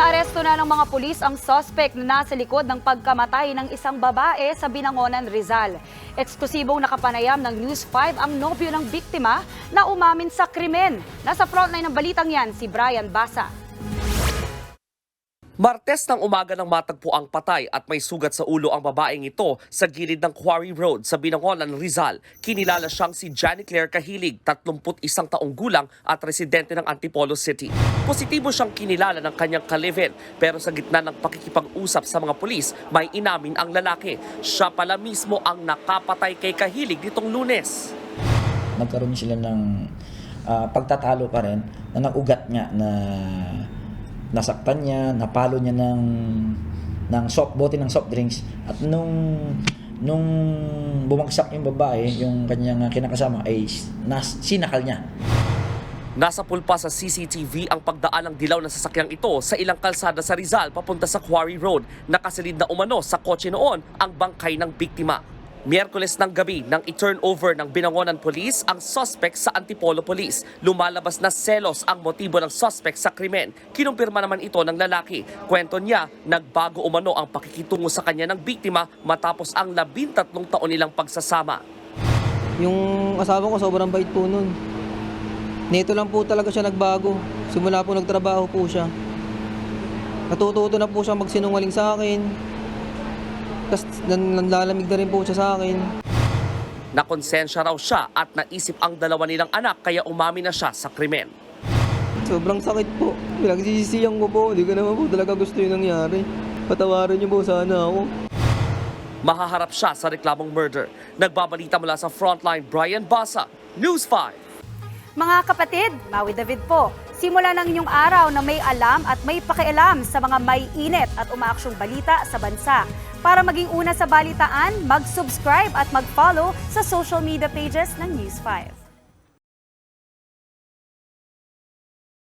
Naaresto na ng mga pulis ang suspect na nasa likod ng pagkamatay ng isang babae sa Binangonan, Rizal. Eksklusibong nakapanayam ng News 5 ang nobyo ng biktima na umamin sa krimen. Nasa frontline ng balitang yan si Brian Basa. Martes ng umaga nang matagpo ang patay at may sugat sa ulo ang babaeng ito sa gilid ng Quarry Road sa Binangonan, Rizal. Kinilala siyang si Johnny Claire Kahilig, 31 taong gulang at residente ng Antipolo City. Positibo siyang kinilala ng kanyang kalivin pero sa gitna ng pakikipag-usap sa mga pulis, may inamin ang lalaki. Siya pala mismo ang nakapatay kay Kahilig nitong lunes. nagkaroon sila ng ah, pagtatalo pa rin na nagugat nga na nasaktan niya, napalo niya ng ng soft bote ng soft drinks at nung nung bumagsak yung babae, yung kanyang kinakasama ay nas, sinakal niya. Nasa pulpa sa CCTV ang pagdaan ng dilaw na sasakyang ito sa ilang kalsada sa Rizal papunta sa Quarry Road. Nakasilid na umano sa kotse noon ang bangkay ng biktima. Miyerkules ng gabi nang i-turn over ng Binangonan Police ang suspect sa Antipolo Police. Lumalabas na selos ang motibo ng suspect sa krimen. Kinumpirma naman ito ng lalaki. Kwento niya, nagbago umano ang pakikitungo sa kanya ng biktima matapos ang labintatlong taon nilang pagsasama. Yung asawa ko sobrang bait po nun. Nito lang po talaga siya nagbago. Simula po nagtrabaho po siya. Natututo na po siya magsinungaling sa akin. Tapos nan- nanlalamig na rin po siya sa akin. Nakonsensya raw siya at naisip ang dalawa nilang anak kaya umami na siya sa krimen. Sobrang sakit po. Pinagsisisiyan ko po. Hindi ko naman po talaga gusto yung nangyari. Patawarin niyo po sana ako. Mahaharap siya sa reklamong murder. Nagbabalita mula sa Frontline, Brian Basa, News 5. Mga kapatid, Maui David po. Simula ng inyong araw na may alam at may pakialam sa mga may init at umaaksyong balita sa bansa. Para maging una sa balitaan, mag-subscribe at mag-follow sa social media pages ng News 5.